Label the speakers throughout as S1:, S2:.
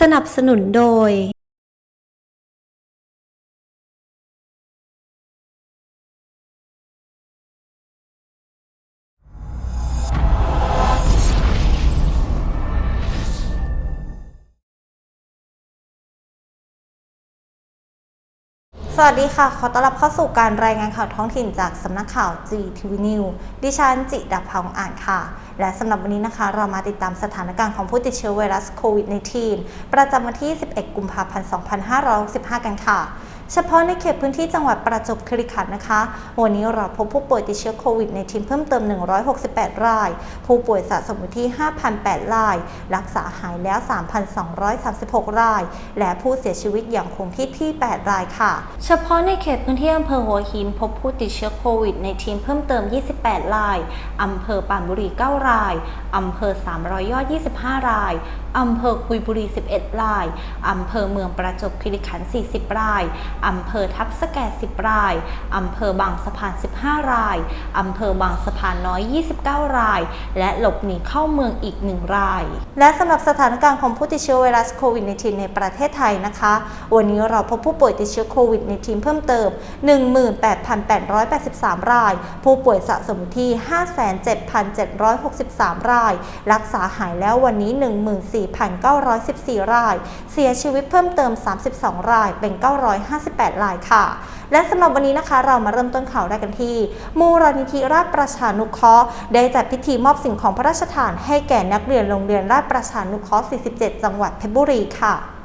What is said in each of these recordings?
S1: สนับสนุนโดยสวัสดีค่ะ ขอต้อนรับเข้าสู่การรายงานข่าวท้องถิ่นจากสำนักข่าว GTV News ดิฉันจิดับพงอ่านค่ะ และสำหรับวันนี้นะคะ เรามาติดตามสถานการณ์ของผู้ติดเชื้อไวรัสโควิด -19 ประจำวันที่ 11 กุมภาพันธ์ 2565 กันค่ะ เฉพาะในเขตพื้นที่จังหวัดประจวบคีรีขันธ์นะคะ วันนี้เราพบผู้ป่วยติดเชื้อโควิดในทีมเพิ่มเติม 168 ราย ผู้ป่วยสะสมอยู่ที่ 5,008 ราย รักษาหายแล้ว 3,236 ราย และผู้เสียชีวิตอย่างคงที่ที่ 8 รายค่ะ เฉพาะในเขตพื้นที่อำเภอหัวหินพบผู้ติดเชื้อโควิดในทีมเพิ่มเติม 28 ราย อำเภอปานบุรี 9 ราย อำเภอ300ยอด 25 รายอำเภอกุยบุรี 11 ราย อำเภอเมืองประจวบคีรีขันธ์ 40 ราย อำเภอทับสแก 10 ราย อำเภอบางสะพาน 15 ราย อำเภอบางสะพานน้อย 29 ราย และหลบหนีเข้าเมืองอีก 1 ราย และสำหรับสถานการณ์ของผู้ติดเชื้อไวรัสโควิด -19 ในประเทศไทยนะคะ วันนี้เราพบผู้ป่วยติดเชื้อโควิด -19 เพิ่มเติม 18,883 ราย ผู้ป่วยสะสมที่ 57,763 ราย รักษาหายแล้ววันนี้ 1 4 14,914 ราย เสียชีวิตเพิ่มเติม 32 ราย เป็น 958 รายค่ะ และสำหรับวันนี้นะคะ เรามาเริ่มต้นข่าวแรกกันที่ มูลนิธิราชประชานุเคราะห์ได้จัดพิธีมอบสิ่งของพระราชทาน ให้แก่นักเรียนโรงเรียนราชประชานุเคราะห์ 47 จังหวัดเพชรบุรีค่ะ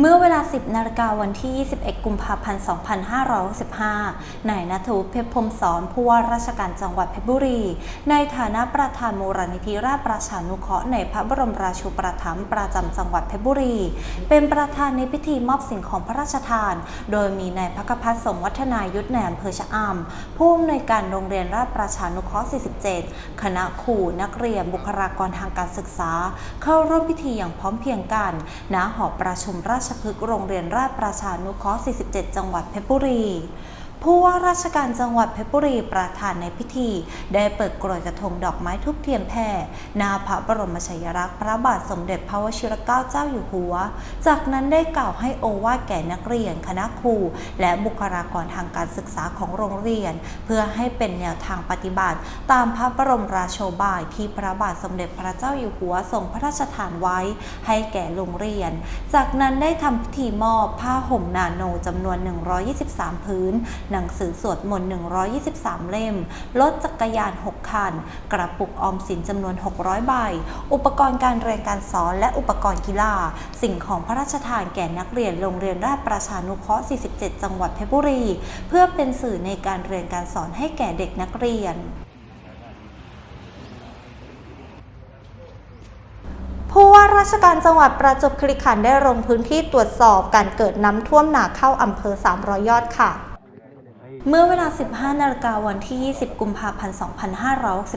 S2: เมื่
S1: อเวลา 10 นาฬิกาวันที่ 21 กุมภาพันธ์ 2565 นายนัทวุฒิเพชรพรมสอนผู้ว่าราชการจังหวัดเพชรบุรี ในฐานะประธานมูลนิธิราชประชานุเคราะห์ในพระบรมราชูปถัมภ์ประจำจังหวัดเพชรบุรี เป็นประธานในพิธีมอบสิ่งของพระราชทาน โดยมีนายพักพัฒน์สมวัฒนายุทธแนอำเภอชะอำผู้อำนวยการโรงเรียนราชประชานุเคราะห์ 47 คณะครูนักเรียนบุคลากรทางการศึกษา เข้าร่วมพิธีอย่างพร้อมเพรียงกันณหอประชุมราชพฤกษ์โรงเรียนราชประชานุเคราะห์ 47 จังหวัดเพชรบุรี ผู้ว่าราชการจังหวัดเพชรบุรีประธานในพิธี ได้เปิดกรวยกระทงดอกไม้ทุบเทียนแผ่หนาพระบรมฉายาลักษ์พระบาทสมเด็จพระวชิรเกล้าเจ้าอยู่หัว จากนั้นได้กล่าวให้โอวาทแก่นักเรียนคณะครู และบุคลากรทางการศึกษาของโรงเรียน เพื่อให้เป็นแนวทางปฏิบัติ ตามพระบรมราโชบายที่พระบาทสมเด็จพระเจ้าอยู่หัวทรงพระราชทานไว้ ให้แก่โรงเรียน จากนั้นได้ทำพิธีมอบผ้าห่มนาโนจำนวน 123 พื้นหนังสือสวดมนต์ 123 เล่ม รถจักรยาน 6 คัน กระปุกออมสินจำนวน 600 ใบ อุปกรณ์การเรียนการสอนและอุปกรณ์กีฬา สิ่งของพระราชทานแก่นักเรียนโรงเรียนราชประชานุเคราะห์ 47 จังหวัดเพชรบุรี เพื่อเป็นสื่อในการเรียนการสอนให้แก่เด็กนักเรียนผู้ว่าราชการจังหวัดประจวบคีรีขันธ์ได้ลงพื้นที่ตรวจสอบการเกิดน้ำท่วมหนาเข้าอำเภอ 300 ยอดค่ะ เมื่อเวลา 15 นาฬิกาวันที่ 20 กุมภาพันธ์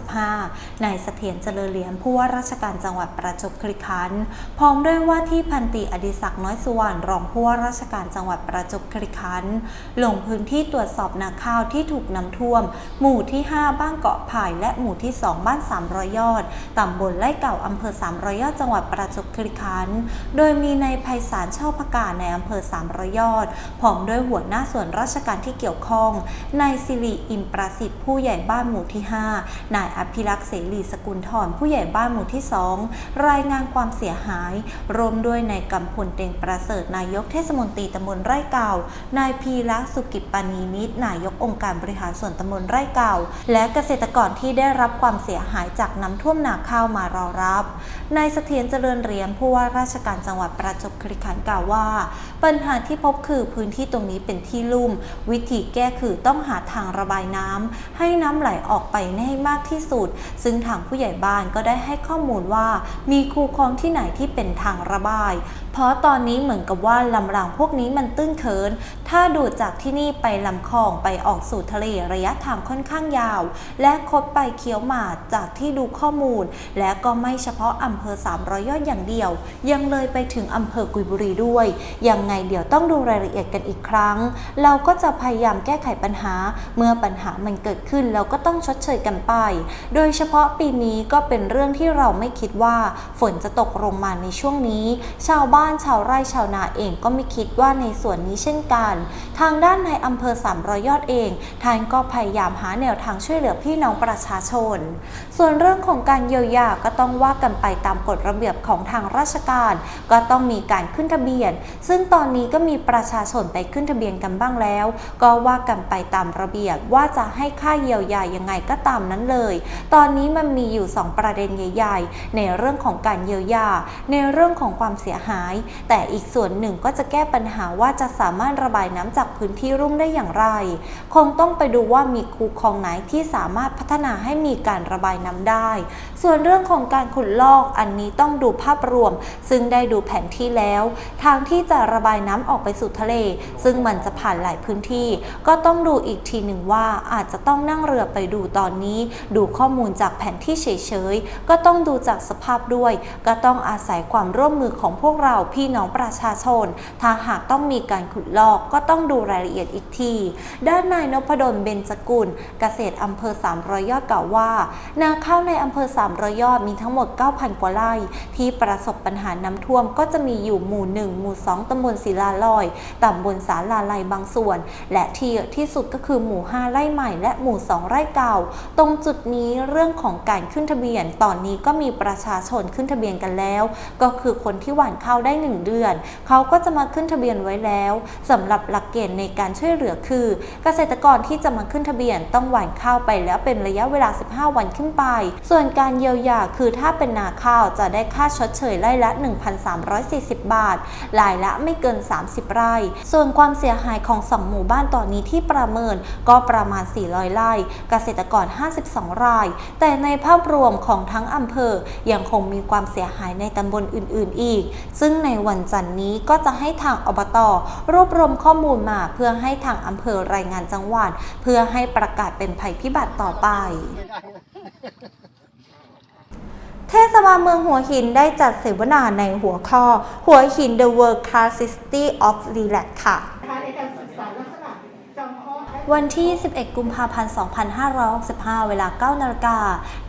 S1: 2565 นายเสถียรเจริญเหรียญผู้ว่าราชการจังหวัดประจวบคีรีขันธ์พร้อมด้วยว่าที่พันตีอดิศักดิ์น้อยสุวรรณรองผู้ว่าราชการจังหวัดประจวบคีรีขันธ์ลงพื้นที่ตรวจสอบนาข้าวที่ถูกน้ำท่วม หมู่ที่ 5 บ้านเกาะไผ่และหมู่ที่ 2 บ้าน 300 ยอด ตำบลไร่เก่าอำเภอ 300 ยอด จังหวัดประจวบคีรีขันธ์โดยมีนายไพศาลเช่าพกาในอำเภอ 300 ยอดพร้อมด้วยหัวหน้าส่วนราชการที่เกี่ยวข้องนายสิริอิมประสิทธิ์ผู้ใหญ่บ้านหมู่ที่ 5 นายอภิรักษ์เสรีสกุลทรผู้ใหญ่บ้านหมู่ที่ 2 รายงานความเสียหาย รวมด้วยนายกำพลเต็งประเสริฐนายกเทศมนตรีตำบลไร่เก่า นายพีระสุกิปานีมิตรนายกองค์การบริหารส่วนตำบลไร่เก่า และเกษตรกรที่ได้รับความเสียหายจากน้ำท่วมนาข้าวมารอรับนายเสถียรเจริญเรียญผู้ว่าราชการจังหวัดประจวบคีรีขันธ์กล่าวว่า ปัญหาที่พบคือพื้นที่ตรงนี้เป็นที่ลุ่ม วิธีแก้คือต้องหาทางระบายน้ำให้น้ำไหลออกไปให้มากที่สุด ซึ่งทางผู้ใหญ่บ้านก็ได้ให้ข้อมูลว่า มีคูคลองที่ไหนที่เป็นทางระบาย เพราะตอนนี้เหมือนกับว่าลำรางพวกนี้มันตื้นเคิน ถ้าดูดจากที่นี่ไปลำคลองไปออกสู่ทะเลระยะทางค่อนข้างยาว และคดไปเคี้ยวหมาจากที่ดูข้อมูล และก็ไม่เฉพาะอำเภอ300ยอดอย่างเดียว ยังเลยไปถึงอำเภอกุยบุรีด้วย ยังไงเดี๋ยวต้องดูรายละเอียดกันอีกครั้ง เราก็จะพยายามแก้ไขปัญหา เมื่อปัญหามันเกิดขึ้นเราก็ต้องชดเชยกันไป โดยเฉพาะปีนี้ก็เป็นเรื่องที่เราไม่คิดว่าฝนจะตกลงมาในช่วงนี้ ชาวบ้านชาวไร่ชาวนาเองก็ไม่คิดว่าในส่วนนี้เช่นกัน ทางด้านในอำเภอสามรอยยอดเองท่านก็พยายามหาแนวทางช่วยเหลือพี่น้องประชาชน ส่วนเรื่องของการเยียวยาก็ต้องว่ากันไปตามกฎระเบียบของทางราชการ ก็ต้องมีการขึ้นทะเบียน ซึ่งตอนนี้ก็มีประชาชนไปขึ้นทะเบียนกันบ้างแล้ว ก็ว่ากันไปตามระเบียบว่าจะให้ค่าเยียวยายังไงก็ตามนั้นเลย ตอนนี้มันมีอยู่ 2 ประเด็นใหญ่ ๆ ในเรื่องของการเยียวยา ในเรื่องของความเสียหาย แต่อีกส่วนหนึ่งก็จะแก้ปัญหาว่าจะสามารถระบายน้ำจากพื้นที่รุ่มได้อย่างไร คงต้องไปดูว่ามีคูคลองไหนที่สามารถพัฒนาให้มีการระบายน้ำได้ ส่วนเรื่องของการขุดลอกอันนี้ต้องดูภาพรวม ซึ่งได้ดูแผนที่แล้ว ทางที่จะระบายน้ำออกไปสู่ทะเล ซึ่งมันจะผ่านหลายพื้นที่ ก็ต้ององดูอีกทีหนึ่งว่าอาจจะต้องนั่งเรือไปดูตอนนี้ ดูข้อมูลจากแผนที่เฉยๆ ก็ต้องดูจากสภาพด้วย ก็ต้องอาศัยความร่วมมือของพวกเราพี่น้องประชาชน ถ้าหากต้องมีการขุดลอกก็ต้องดูรายละเอียดอีกที ด้านนายนพดลเบญจกุล เกษตรอำเภอ300ยอดกล่าวว่า นาข้าวในอำเภอ300ยอดมีทั้งหมด 9,000 กว่าไร่ ที่ประสบปัญหาน้ำท่วมก็จะมีอยู่หมู่ 1 หมู่ 2ตำบลศิลาลอยตำบลสาลาลัยบางส่วน และที่ที่สุดก็คือหมู่ 5 ไร่ใหม่และหมู่ 2 ไร่เก่า ตรงจุดนี้เรื่องของการขึ้นทะเบียน ตอนนี้ก็มีประชาชนขึ้นทะเบียนกันแล้ว ก็คือคนที่หว่านข้าวได้ 1 เดือน เขาก็จะมาขึ้นทะเบียนไว้แล้วสำหรับหลักเกณฑ์ในการช่วยเหลือคือ เกษตรกรที่จะมาขึ้นทะเบียนต้องหว่านข้าวไปแล้วเป็นระยะเวลา 15 วันขึ้นไป ส่วนการเยียวยาคือถ้าเป็นนาข้าวจะได้ค่าชดเชยไร่ละ 1,340 บาทรายละไม่เกิน 30 ไร่ ส่วนความเสียหายของ 2 หมู่บ้านตอนนี้ที่ประเมินก็ประมาณ 400 ไร่ เกษตรกร 52 ราย แต่ในภาพรวมของทั้งอำเภอยังคงมีความเสียหายในตำบลอื่น ๆ อีก ซึ่งในวันจันทร์นี้ก็จะให้ทางอบตรวบรวมข้อมูลมาเพื่อให้ทางอำเภอรายงานจังหวัด เพื่อให้ประกาศเป็นภัยพิบัติต่อไปเทศบาลเมืองหัวหินได้จัดเสวนาในหัวข้อ หัวหิน The World Class City of Relax ค่ะ วันที่ 11 กุมภาพันธ์ 2565 เวลา 9 นาฬิกา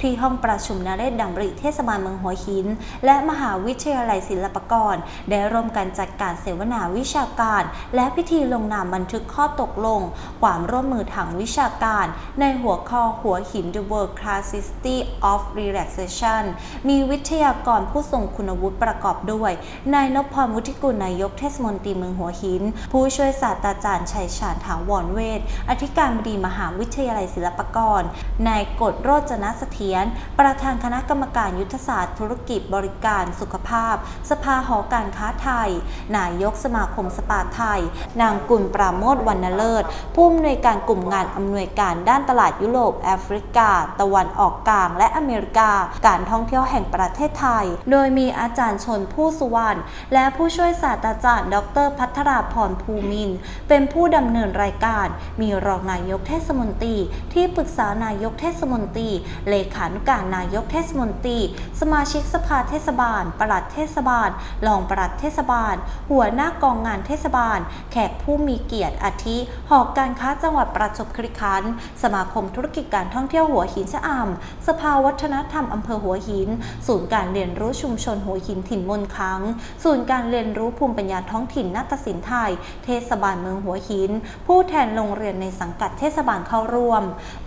S1: ที่ห้องประชุมนเรศดำริเทศบาลเมืองหัวหิน และมหาวิทยาลัยศิลปากร ได้ร่วมกันจัดการเสวนาวิชาการ และพิธีลงนามบันทึกข้อตกลง ความร่วมมือทางวิชาการ ในหัวข้อหัวหิน The World Class City of Relaxation มีวิทยากรผู้ทรงคุณวุฒิประกอบด้วย นายนพพรวุฒิกุลนายกเทศมนตรีเมืองหัวหิน ผู้ช่วยศาสตราจารย์ชัยชาญถาวรเวทอธิการบดีมหาวิทยาลัยศิลปากร นายกฎโรจนเสถียร ประธานคณะกรรมการยุทธศาสตร์ธุรกิจบริการสุขภาพ สภาหอการค้าไทย นายกสมาคมสปาไทย นางกุลปราโมทวรรณเลิศ ผู้อำนวยการกลุ่มงานอำนวยการด้านตลาดยุโรปแอฟริกา ตะวันออกกลางและอเมริกา การท่องเที่ยวแห่งประเทศไทย โดยมีอาจารย์ชนผู้สุวรรณและผู้ช่วยศาสตราจารย์ ดร พัทราพรภูมิน เป็นผู้ดำเนินรายการมีรองนายกเทศมนตรี ที่ปรึกษานายกเทศมนตรี เลขานุการนายกเทศมนตรี สมาชิกสภาเทศบาล ปลัดเทศบาล รองปลัดเทศบาล หัวหน้ากองงานเทศบาล แขกผู้มีเกียรติอาทิ หอการค้าจังหวัดประจวบคีรีขันธ์ สมาคมธุรกิจการท่องเที่ยวหัวหินชะอำสภาวัฒนธรรมอำเภอหัวหิน ศูนย์การเรียนรู้ชุมชนหัวหินถิ่นมนคัง ศูนย์การเรียนรู้ภูมิปัญญาท้องถิ่นนาฏศิลป์ไทย เทศบาลเมืองหัวหิน ผู้แทนโรงเรียนในสังกัดเทศบาลเข้าร่วม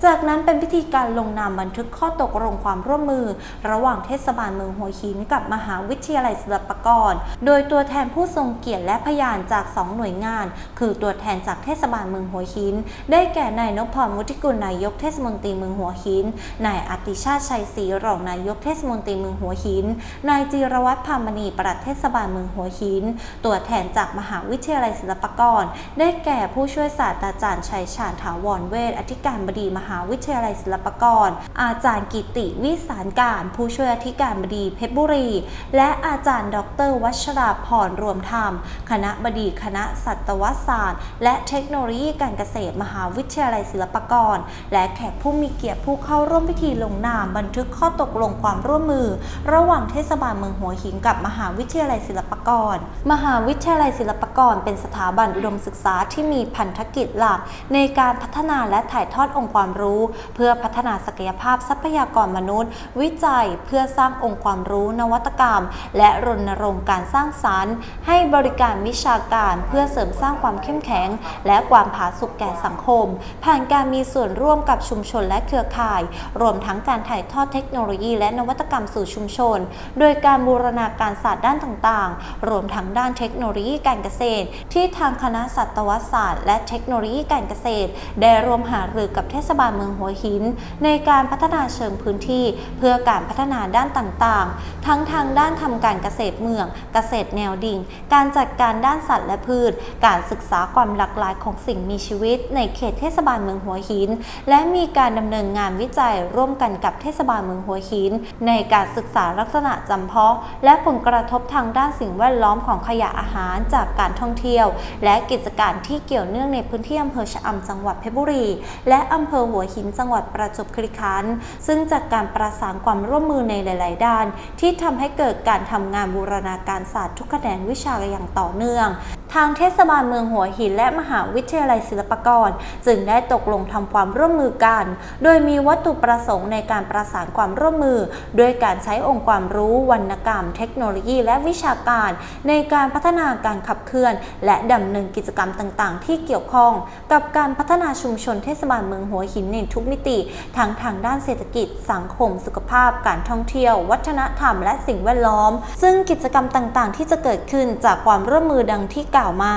S1: จากนั้นเป็นพิธีการลงนามบันทึกข้อตกลงความร่วมมือ ระหว่างเทศบาลเมืองหัวหินกับมหาวิทยาลัยศิลปากร โดยตัวแทนผู้ทรงเกียรติและพยานจาก 2 หน่วยงาน คือตัวแทนจากเทศบาลเมืองหัวหิน ได้แก่นายนพพรวุฒิกุลนายกเทศมนตรีเมืองหัวหิน นายอติชาติชัยศรีรองนายกเทศมนตรีเมืองหัวหิน นายจีรวัตรพามณีปลัดเทศบาลเมืองหัวหิน ตัวแทนจากมหาวิทยาลัยศิลปากร ได้แก่ผู้ช่วยศาสตราจารย์ชัยชาญถาวรเวทอธิการบดีมหาวิทยาลัยศิลปากร อาจารย์กิติวิสารการ ผู้ช่วยอธิการบดีเพชรบุรี และอาจารย์ ดร วัชราพรรวมธรรม คณะบดีคณะสัตวศาสตร์ และเทคโนโลยีการเกษตรมหาวิทยาลัยศิลปากร และแขกผู้มีเกียรติผู้เข้าร่วมพิธีลงนามบันทึกข้อตกลงความร่วมมือ ระหว่างเทศบาลเมืองหัวหินกับมหาวิทยาลัยศิลปากร มหาวิทยาลัยศิลปากร เป็นสถาบันอุดมศึกษาที่มีพันธกิจหลักในในการพัฒนาและถ่ายทอดองค์ความรู้ เพื่อพัฒนาศักยภาพทรัพยากรมนุษย์ วิจัยเพื่อสร้างองค์ความรู้นวัตกรรม และรณรงค์การสร้างสรรค์ ให้บริการวิชาการเพื่อเสริมสร้างความเข้มแข็ง และความผาสุกแก่สังคม ผ่านการมีส่วนร่วมกับชุมชนและเครือข่าย รวมทั้งการถ่ายทอดเทคโนโลยี และนวัตกรรมสู่ชุมชน โดยการบูรณาการศาสตร์ด้านต่างๆ รวมทั้งด้านเทคโนโลยีการเกษตร ที่ทางคณะสัตวศาสตร์ และเทคโนโลยีการเกษตร ได้ร่วมหารือกับเทศบาลเมืองหัวหิน ในการพัฒนาเชิงพื้นที่ เพื่อการพัฒนาด้านต่างๆ ทั้งทางด้านทำการเกษตรเมือง เกษตรแนวดิ่ง การจัดการด้านสัตว์และพืช การศึกษาความหลากหลายของสิ่งมีชีวิต ในเขตเทศบาลเมืองหัวหิน และมีการดำเนินงานวิจัยร่วมกันกับเทศบาลเมืองหัวหิน ในการศึกษาลักษณะจำเพาะ และผลกระทบทางด้านสิ่งแวดล้อมของขยะอาหารจากการท่องเที่ยว และกิจการที่เกี่ยวเนื่องในพื้นที่อำเภอชะอำจังหวัดเพชรบุรี และอำเภอหัวหินจังหวัดประจวบคีรีขันธ์ซึ่งจากการประสานความร่วมมือในหลาย ๆ ด้าน ที่ทำให้เกิดการทำงานบูรณาการศาสตร์ทุกแขนงวิชาอย่างต่อเนื่อง ทางเทศบาลเมืองหัวหินและมหาวิทยาลัยศิลปากร จึงได้ตกลงทำความร่วมมือกัน โดยมีวัตถุประสงค์ในการประสานความร่วมมือ ด้วยการใช้องค์ความรู้วรรณกรรม เทคโนโลยี และวิชาการ ในการพัฒนาการขับเคลื่อน และดำเนินกิจกรรมต่างๆ ที่เกี่ยวข้อง กับการพัฒนาชุมชนเทศบาลเมืองหัวหินในทุกมิติทั้งทางด้านเศรษฐกิจ สังคม สุขภาพ การท่องเที่ยว วัฒนธรรม และสิ่งแวดล้อม ซึ่งกิจกรรมต่างๆ ที่จะเกิดขึ้นจากความร่วมมือดังที่กล่าวมา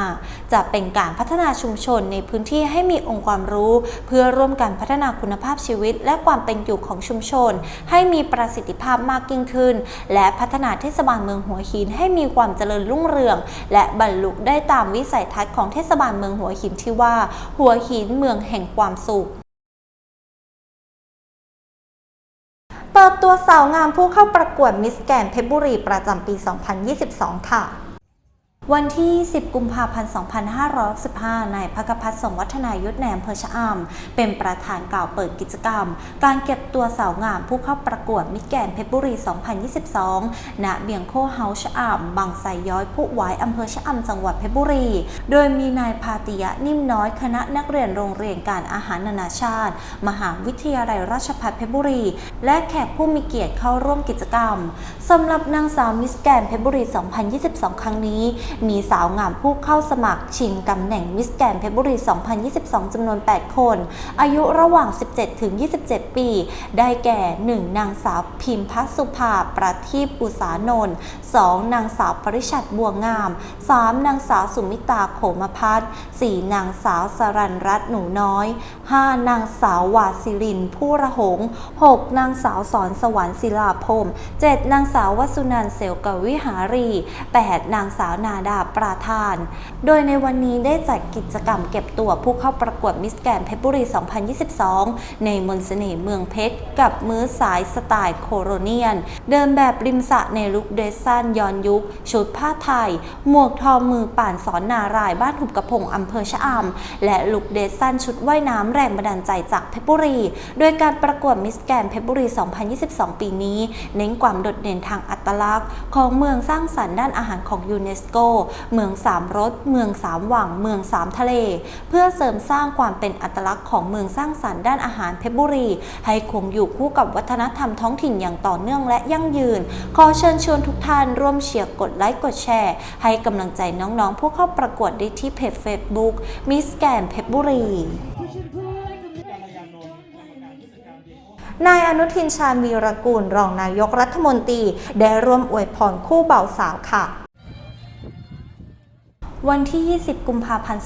S1: จะเป็นการพัฒนาชุมชนในพื้นที่ให้มีองค์ความรู้ เพื่อร่วมกันพัฒนาคุณภาพชีวิต และความเป็นอยู่ของชุมชน ให้มีประสิทธิภาพมากยิ่งขึ้น และพัฒนาเทศบาลเมืองหัวหินให้มีความเจริญรุ่งเรือง และบรรลุได้ตามวิสัยทัศน์ของเทศบาลเมืองหัวหินที่ว่า หัวหินเมืองแห่งความสุขเปิดตัวสาวงามผู้เข้าประกวดมิสแกนเพชรบุรีประจำปี 2022 ค่ะ วันที่ 10 กุมภาพันธ์ 2565นายพักพัฒน์สงวัฒนายุทธแนมเพอชะอำเป็นประธานกล่าวเปิดกิจกรรม การเก็บตัวสาวงามผู้เข้าประกวดมิสแกนเพชรบุรี 2022 ณ เบียงโคเฮาชะอำบางไทรย้อยผู้วายอำเภอชะอำจังหวัดเพชรบุรี โดยมีนายพาติยะนิ่มน้อยคณะนักเรียนโรงเรียนการอาหารนานาชาติ มหาวิทยาลัยราชภัฏเพชรบุรี และแขกผู้มีเกียรติเข้าร่วมกิจกรรมสำหรับนางสาวมิสแกนเพชรบุรี 2022 ครั้งนี้มีสาวงามผู้เข้าสมัครชิงตำแหน่งมิสแกนเพชรบุรี 2022 จำนวน 8 คน อายุระหว่าง 17 ถึง 27 ปี ได้แก่ 1. นางสาวพิมพัสสุภา ประทีปอุสานนท์ 2. นางสาวปริชัดบัวงาม 3. นางสาวสุมิตาโขมพัฒน์ 4. นางสาวสรันรัตน์หนูน้อย 5. นางสาววาสิรินผู้ระหง 6. นางสาวสอนสวรรค์ศิลาพรม 7. นางสาววสุนันเสวกวิหารี 8. นางสาวนาดาประธาน โดยในวันนี้ได้จัดกิจกรรมเก็บตัวผู้เข้าประกวดมิสแกนเพชรบุรี 2022 ในมนต์เสน่ห์เมืองเพชร กับมื้อสายสไตล์โคโรเนียน เดินแบบริมสระในลุคเดรสสั้นย้อนยุค ชุดผ้าไทย หมวกทอมือป่านสอนนารายบ้านหุบกระพงอำเภอชะอำและลุคเดรสสั้นชุดว่ายน้ำแรงบันดาลใจจากเพชรบุรี โดยการประกวดมิสแกนเพชรบุรี 2022 ปีนี้ เน้นความโดดเด่นทางอัตลักษณ์ ของเมืองสร้างสรรค์ด้านอาหารของยูเนสโกเมืองสามรส เมืองสามหว่างเมืองสามทะเล เพื่อเสริมสร้างความเป็นอัตลักษณ์ของเมืองสร้างสรรค์ด้านอาหารเพชรบุรี ให้คงอยู่คู่กับวัฒนธรรมท้องถิ่นอย่างต่อเนื่องและยั่งยืน ขอเชิญชวนทุกท่านร่วมเชียร์กดไลค์กดแชร์ ให้กำลังใจน้องๆ ผู้เข้าประกวดได้ที่เพจ Facebook มิสแกนเพชรบุรีนายอนุทินชาญวีรกูล รองนายกรัฐมนตรี ได้ร่วมอวยพรคู่เบาวสาวค่ะ วันที่ 20 กุมภาพันธ์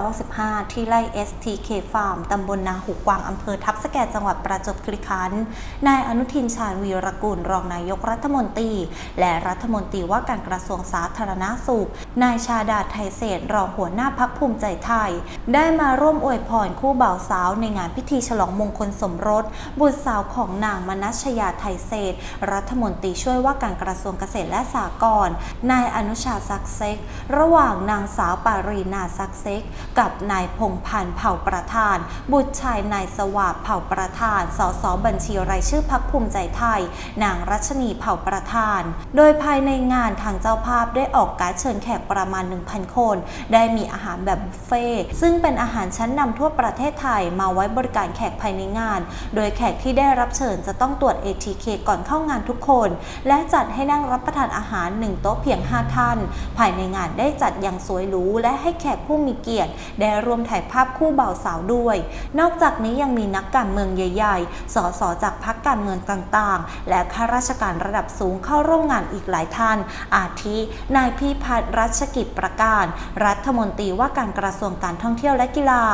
S1: 2565 ที่ไร่ STK Farm ตำบลนาหูกวาง อำเภอทับสแกจังหวัดประจวบคีรีขันธ์ นายอนุทินชาญวีรกุล รองนายกรัฐมนตรี และรัฐมนตรีว่าการกระทรวงสาธารณาสุข นายชาดาไทยเศษรองหัวหน้าพักภูมิใจไทย ได้มาร่วมอวยพรคู่บ่าวสาวในงานพิธีฉลองมงคลสมรส บุตรสาวของนางมนัชยาไทยเศษรัฐมนตรีช่วยว่าการกระทรวงเกษตรและสหกรณ์ นายอนุชาซักเซ็ก ระหว่างนางสาวปารีนาซักเซ็ก กับนายพงพันธ์เผ่าประธาน บุตรชายนายสวาบเผ่าประธาน สสบัญชีรายชื่อพักภูมิใจไทย นางรัชนีเผ่าประธาน โดยภายในงานทางเจ้าภาพได้ออกการเชิญแขกประมาณ 1,000 คน ได้มีอาหารแบบบุฟเฟ่ซึ่งเป็นอาหารชั้นนำทั่วประเทศไทยมาไว้บริการแขกภายในงาน โดยแขกที่ได้รับเชิญจะต้องตรวจ ATK ก่อนเข้างานทุกคน และจัดให้นั่งรับประทานอาหาร 1 โต๊ะเพียง 5 ท่าน ภายในงานได้จัดอย่างสวยหรูและให้แขกผู้มีเกียรติ ได้รวมถ่ายภาพคู่บ่าวสาวด้วย นอกจากนี้ยังมีนักการเมืองใหญ่ ๆ สสจากพรรคการเมืองต่างๆ และข้าราชการระดับสูงเข้าร่วมงานอีกหลายท่าน อาทิ นายพิพัฒน์รัชกิจประการ รัฐมนตรีว่าการกระทรวงการท่องเที่ยวและกีฬา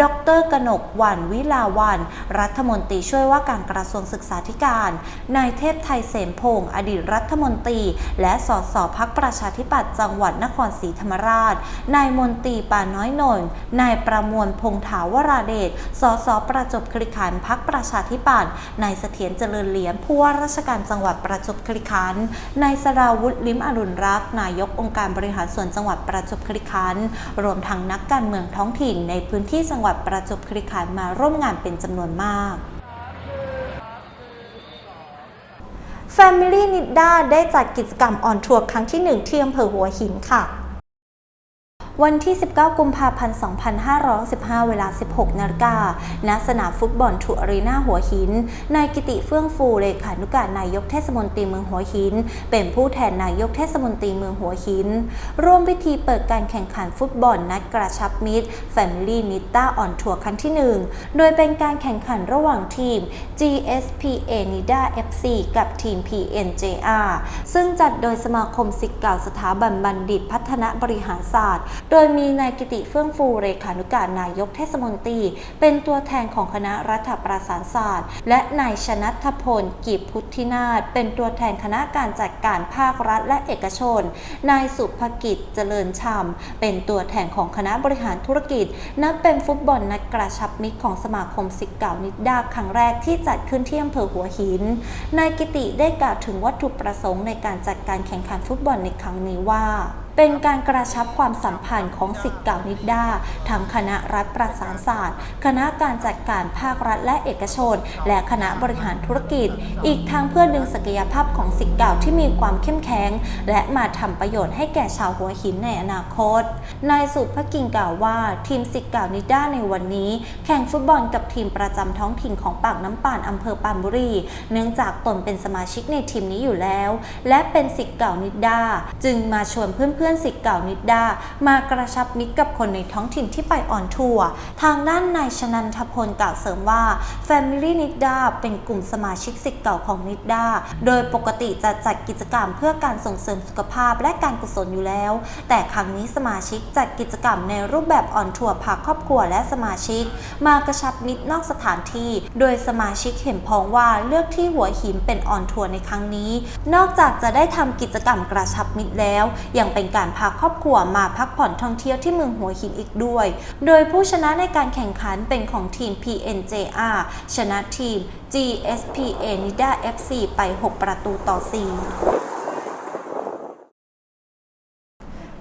S1: ดรกนกวันวิลาวัน รัฐมนตรีช่วยว่าการกระทรวงศึกษาธิการ นายเทพไทยเสมพงศ์อดีตรัฐมนตรี และสสพักประชาธิปัตย์จังหวัดนครศรีธรรมราช นายมนตรีปาน้อยนนท์นายประมวลพงถาวราเดช สสประจบคีรีขันพักประชาธิปัตย์ นายเสถียรเจริญเหลียมผู้ว่าราชการจังหวัดประจบคีรีขันนายสราวุฒิลิมอรุณรักนายกองค์การบริหารส่วนจังหวัดประจบคีรีขันรวมทั้งนักการเมืองท้องถิ่นในพื้นที่จังหวัดประจบคีรีขันมาร่วมงานเป็นจำนวนมาก Family n i d a ได้จัดกิจกรรมออนทัวร์ครั้งที่ 1 ที่อำเภอหัวหินค่ะ วันที่ 19 กุมภาพันธ์ 2515 เวลา 16 นาฬิกา ณ สนามฟุตบอลทูอารีนาหัวหิน นายกิติเฟื่องฟูเลขานุการนายกเทศมนตรีเมืองหัวหิน เป็นผู้แทนนายกเทศมนตรีเมืองหัวหิน ร่วมพิธีเปิดการแข่งขันฟุตบอลนัดกระชับมิตร Family n i t a on Tour ครั้งที่ 1 โดยเป็นการแข่งขันระหว่างทีม GSPA NIDA FC กับทีม PNJR ซึ่งจัดโดยสมาคมศิษย์เก่าสถาบันบัณฑิตพัฒนบริหารศาสตร์โดยมีนายกิติเฟื่องฟูเรขานุการนายกเทศมนตรี เป็นตัวแทนของคณะรัฐประศานศาสตร์ และนายชนัทพลกิจพุทธินาถเป็นตัวแทนคณะการจัดการภาครัฐและเอกชน นายสุภกิจเจริญชำเป็นตัวแทนของคณะบริหารธุรกิจ นับเป็นฟุตบอลนัดกระชับมิตรของสมาคมศิษย์เก่านิดดาครั้งแรกที่จัดขึ้นที่อำเภอหัวหิน นายกิติได้กล่าวถึงวัตถุประสงค์ในการจัดการแข่งขันฟุตบอลในครั้งนี้ว่า เป็นการกระชับความสัมพันธ์ของสิทธิ์เก่านิดาทั้งคณะรัฐประสานศาสตร์ คณะการจัดการภาครัฐและเอกชน และคณะบริหารธุรกิจ อีกทั้งเพื่อดึงศักยภาพของสิทธิ์เก่าที่มีความเข้มแข็ง และมาทำประโยชน์ให้แก่ชาวหัวหินในอนาคต นายสุภกิงกล่าวว่า ทีมสิทธิ์เก่านิดดาในวันนี้ แข่งฟุตบอลกับทีมประจำท้องถิ่นของปากน้ำปานอำเภอปานบุรี เนื่องจากตนเป็นสมาชิกในทีมนี้อยู่แล้ว และเป็นสิทธิ์เก่านิดดาจึงมาชวนเพื่อนๆสิทธิ์เก่านิดดามากระชับมิตรกับคนในท้องถิ่นที่ไปออนทัวร์ทางด้านนายชนันทพลกล่าวเสริมว่า Family นิดดาเป็นกลุ่มสมาชิกสิทธิ์เก่าของนิดดาโดยปกติจะจัดกิจกรรมเพื่อการส่งเสริมสุขภาพและการกุศลอยู่แล้ว แต่ครั้งนี้สมาชิกจัดกิจกรรมในรูปแบบออนทัวร์พาครอบครัวและสมาชิก มากระชับมิตรนอกสถานที่ โดยสมาชิกเห็นพ้องว่าเลือกที่หัวหินเป็นออนทัวร์ในครั้งนี้ นอกจากจะได้ทำกิจกรรมกระชับมิตรแล้ว ยังเป็นการพาครอบครัวมาพักผ่อนท่องเที่ยวที่เมืองหัวหินอีกด้วย โดยผู้ชนะในการแข่งขันเป็นของทีม PNJR ชนะทีม GSPA NIDA FC ไป 6 ประตูต่อ 4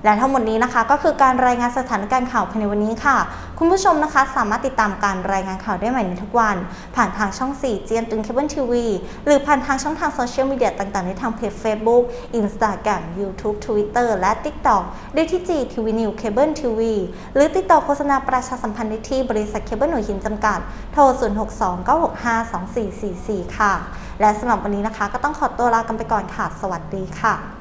S1: และทั้งหมดนี้นะคะก็คือการรายงานสถานการณ์ข่าวภายในวันนี้ค่ะ คุณผู้ชมนะคะสามารถติดตามการรายงานข่าวได้ใหม่ในทุกวัน ผ่านทางช่อง 4 เจียนตึงเคเบิลทีวีหรือผ่านทางช่องทางโซเชียลมีเดียต่างๆ ในทางเพจ Facebook Instagram YouTube Twitter และ TikTok ได้ที่ G TV New Cable TV หรือติดต่อโฆษณาประชาสัมพันธ์ได้ที่บริษัทเคเบิลหน่วยหินจำกัด โทร 0629652444 ค่ะ และสำหรับวันนี้นะคะ ก็ต้องขอตัวลากันไปก่อนค่ะ สวัสดีค่ะ